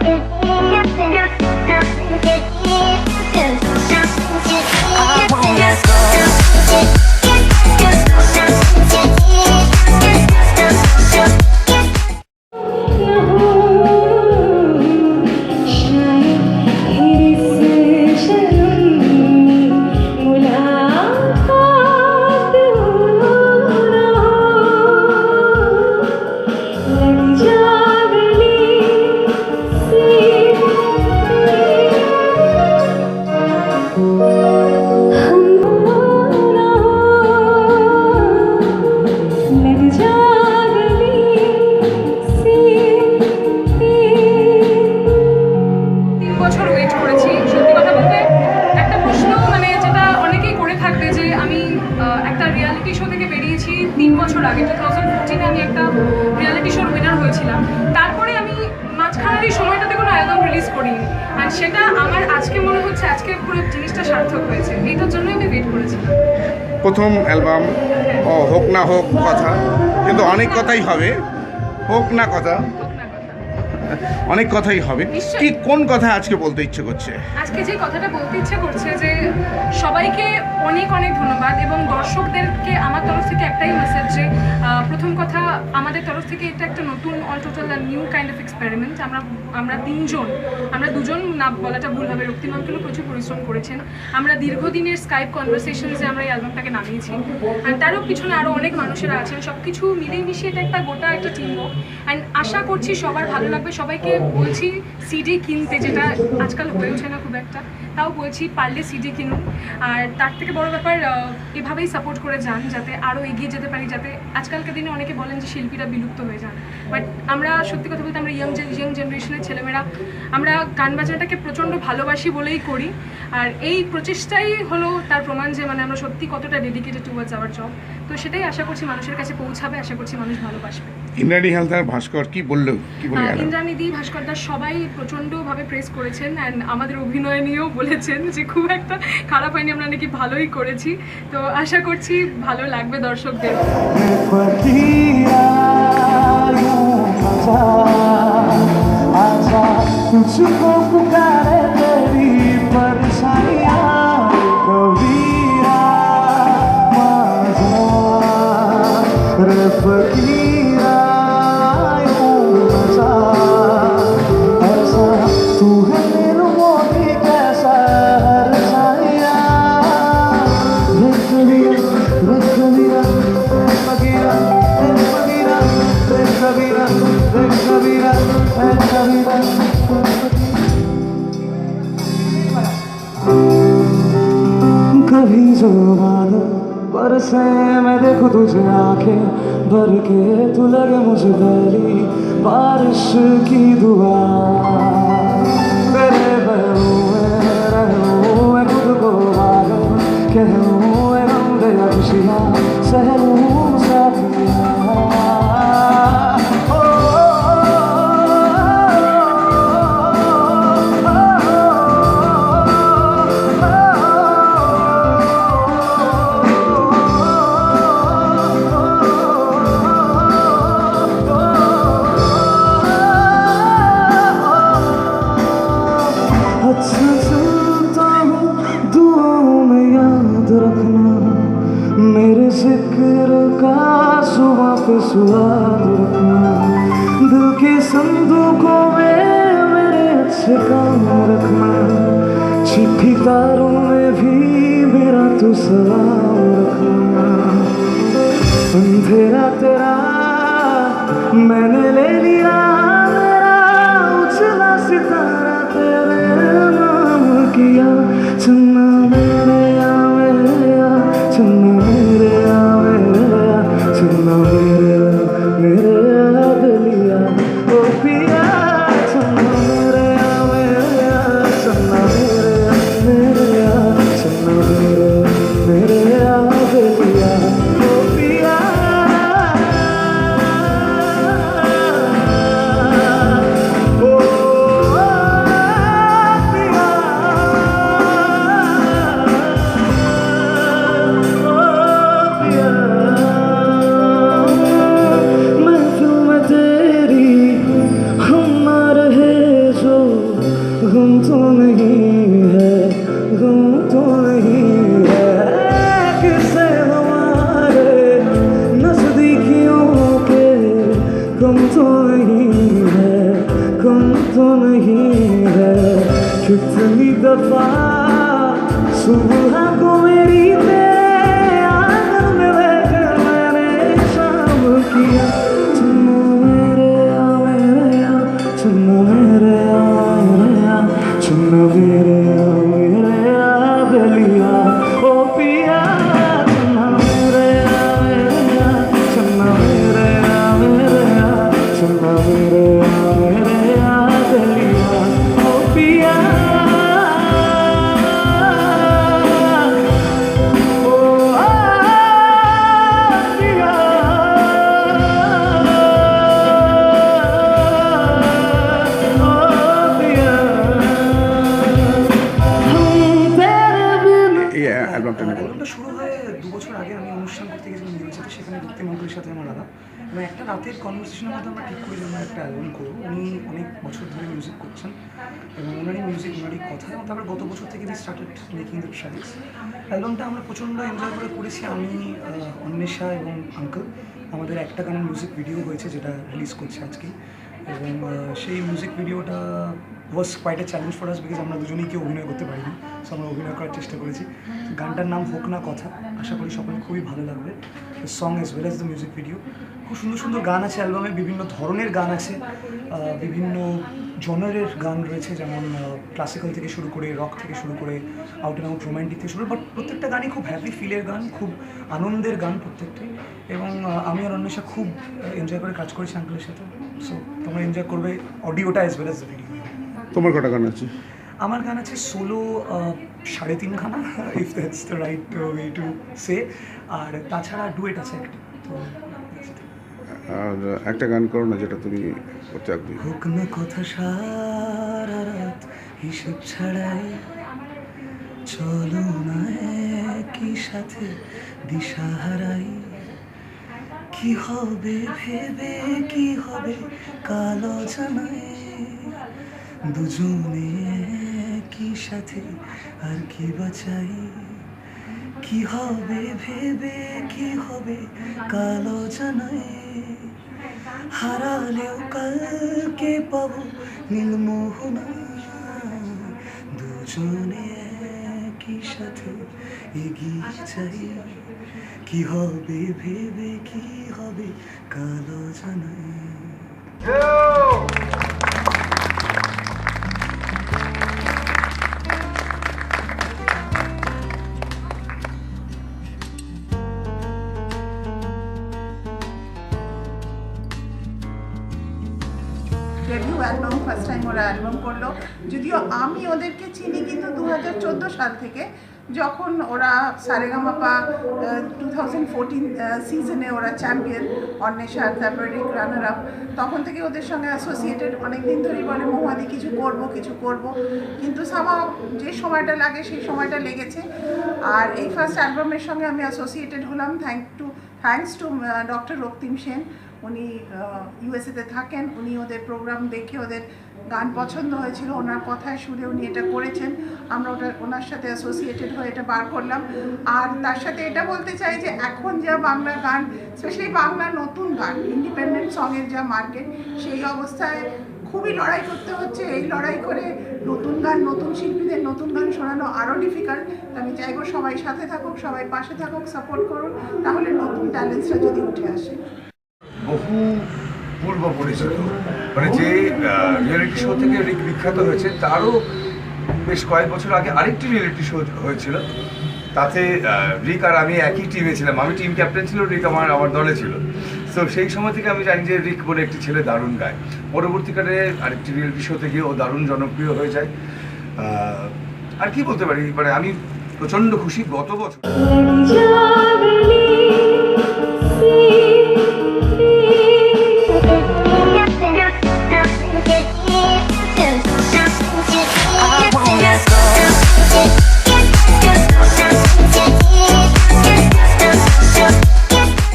Thank. Two thousand ফিফটিনে আমি একটা reality শোর উইনার হয়েছিলাম। তারপরে আমি মাঝখানের এই সময়টাতে কোনো অ্যালবাম রিলিজ করিনি। আর সেটা আমার আজকে মনে হচ্ছে আজকে পুরো জিনিসটা সার্থক হয়েছে। এইটার জন্যই আমি ওয়েট করেছিলাম। প্রথম অ্যালবাম ও হোক না হোক কথা। কিন্তু অনেক কথাই হবে। হোক না কথা। অনেক কথাই হবে। কি কোন কথা আজকে বলতে ইচ্ছে করছে? আজকে যে কথাটা বলতে ইচ্ছে করছে যে সবাইকে অনেক অনেক ধন্যবাদ এবং দর্শকদেরকে আমার তরফ থেকে একটাই মেসেজ যে প্রথম কথা আমাদের তরফ থেকে এটা একটা নতুন all total new kind of experiment আমরা আমরা তিনজন আমরা দুজন না বলাটা ভুল হবে রক্তিম অঙ্কেলও প্রচুর পরিশ্রম করেছেন। আমরা দীর্ঘদিনের স্কাইপ কনভারসেশনসে আমরা এই অ্যালবামটাকে নামিয়েছি। আর তারও পিছনে আরও অনেক মানুষেরা আছেন সব কিছু মিলিয়ে মিশিয়ে এটা একটা গোটা একটা টিম অ্যান্ড আশা করছি সবার ভালো লাগবে সবাইকে বলছি সিডি কিনতে যেটা আজকাল হয়ে ওঠে না খুব একটা। তাও বলছি পারলে সিডি কিনুন। আর তার থেকে বড় ব্যাপার এভাবেই সাপোর্ট করে যান যাতে আরও এগিয়ে যেতে পারি যাতে আজকালকার দিনে অনেকে বলেন যে শিল্পীরা বিলুপ্ত হয়ে যান। বাট আমরা সত্যি কথা বলতে আমরা ইয়াং ইয়াং জেনারেশনের ছেলেমেয়েরা আমরা গান বাজনাটাকে প্রচণ্ড ভালোবাসি বলেই করি। আর এই প্রচেষ্টাই হলো তার প্রমাণ যে মানে আমরা সত্যি কতটা ডেডিকেটেড টুয়ার্ডস আওয়ার জব তো সেটাই আশা করছি মানুষের কাছে পৌঁছাবে আশা করছি মানুষ ভালোবাসবে। ইন্দ্রাণী হালদার ভাস্কর কি বলল? কি বলে ইন্দ্রানিদি ভাস্করদার সবাই প্রচণ্ডভাবে প্রেস করেছেন। অ্যান্ড আমাদের অভিনয় নিয়েও বলেছেন যে খুব একটা খারাপ হয়নি আমরা নাকি ভালোই করেছি তো আশা করছি ভালো লাগবে দর্শকদের फकीरा यूं मजा आजा तुझको पुकारे कभी जो बादल बरसे मैं देखो तुझे आँखें भर के। तू लगे मुझे पहली बारिश की दुआ। तेरे बहू में रहूँ, मैं खुद को पागल कहूँ, मैं हम गया खुशियाँ सहलूं सुहाग रखना दिल के संदूकों में मेरे अच्छे काम रखना। चिट्ठी तारों में भी मेरा तू सलाम रखना। अंधेरा तेरा मैंने ले लिया, मेरा उछला सितारा तेरे नाम किया। है कितनी दफा सुबह को একটা রাতের কনভারসেশনের মধ্যে আমরা ঠিক করি আমরা একটা অ্যালবাম করব উনি অনেক বছর ধরে মিউজিক করছেন এবং ওনারই মিউজিক ওনারই কথা। এবং তারপর গত বছর থেকে the started making the tracks অ্যালবামটা আমরা প্রচণ্ড এনজয় করে করেছি। আমি অন্বেষা এবং আঙ্কেল আমাদের একটা গানের মিউজিক ভিডিও হয়েছে যেটা রিলিজ করছে আজকে। এবং সেই মিউজিক ভিডিওটা was quite a challenge for us because আমরা দুজনেই কেউ অভিনয় করতে পারিনি। সো আমরা অভিনয় করার চেষ্টা করেছি। গানটার নাম হোক না কথা। আশা করি সকলে খুবই ভালো লাগবে। Song as well as the music video খুব সুন্দর সুন্দর গান আছে অ্যালবামে, বিভিন্ন ধরনের গান আছে। বিভিন্ন জনারের গান রয়েছে, যেমন ক্লাসিক্যাল থেকে শুরু করে রক থেকে শুরু করে আউট অ্যান্ড আউট রোম্যান্টিক থেকে শুরু বাট প্রত্যেকটা গানই খুব হ্যাপি ফিলের গান, খুব আনন্দের গান প্রত্যেকটাই। এবং আমি আর অন্বেষা খুব এনজয় করে কাজ করেছি আঙ্কেলের সাথে। সো তোমরা এনজয় করবে অডিওটা as well as the video তোমার কটা গান আছে? আমার গান আছে সোলো সাড়ে তিনখানা if that's the right way to say আর তাছাড়া ডুয়েট আছে একটা তো আর একটা গান করো না যেটা তুমি করতে আগ্রহী। হোক না কথা সারা রাত হিসেব ছাড়াই চলো না একই সাথে দিশা হারাই। কি হবে ভেবে কি হবে কালো জানাই দুজনে কি সাথে আর কি বাঁচাই কি হবে ভেবে, কি হবে কালো জানাই হারালেও কালকে পাবো নীলমোহনা। দুজনে একই সাথে এগিয়ে যাই। কি হবে ভেবে, কি হবে কালো জানাই অ্যালবাম ফার্স্ট টাইম ওরা অ্যালবাম করল। যদিও আমি ওদেরকে চিনি কিন্তু দু হাজার চোদ্দ সাল থেকে যখন ওরা সারেগামাপা টু থাউজেন্ড ফোরটিন সিজনে ওরা চ্যাম্পিয়ন অন্বেষা তারপরে রানার আপ তখন থেকে ওদের সঙ্গে অ্যাসোসিয়েটেড অনেক দিন ধরেই বলে মহুয়াদি কিছু করব কিছু করব। কিন্তু সামা যে সময়টা লাগে, সেই সময়টা লেগেছে। আর এই ফার্স্ট অ্যালবামের সঙ্গে আমি অ্যাসোসিয়েটেড হলাম thank to thanks to doctor Raktim Sen উনি ইউএসএতে থাকেন, উনি ওদের প্রোগ্রাম দেখে ওদের গান পছন্দ হয়েছিল, ওনার কথায় শুনে উনি এটা করেছেন। আমরা ওটা, ওনার সাথে অ্যাসোসিয়েটেড হয়ে এটা বার করলাম। আর তার সাথে এটা বলতে চাই যে, এখন যা বাংলা গান স্পেশালি বাংলা নতুন গান ইন্ডিপেন্ডেন্ট সঙের যা মার্কেট সেই অবস্থায় খুবই লড়াই করতে হচ্ছে। এই লড়াই করে নতুন গান, নতুন শিল্পীদের নতুন গান শোনানো আরও ডিফিকাল্ট আমি চাইব সবাই সাথে থাকুক, সবাই পাশে থাকুক সাপোর্ট করুন তাহলে নতুন ট্যালেন্টসরা যদি উঠে আসে। বহু পূর্ব পরিচিত মানে যে রিয়েলিটি শো থেকে রিক বিখ্যাত হয়েছে, তারও বেশ কয়েক বছর আগে আরেকটি রিয়েলিটি শো হয়েছিল। তাতে রিক আর আমি একই টিমে ছিলাম। আমি টিম ক্যাপ্টেন ছিল, রিক আমার আমার দলে ছিল। তো সেই সময় থেকে আমি জানি যে রিক বলে একটি ছেলে দারুণ গায়। পরবর্তীকালে আরেকটি রিয়েলিটি শোতে গিয়ে ও দারুণ জনপ্রিয় হয়ে যায়। আর কি বলতে পারি? মানে আমি প্রচণ্ড খুশি গত বছর।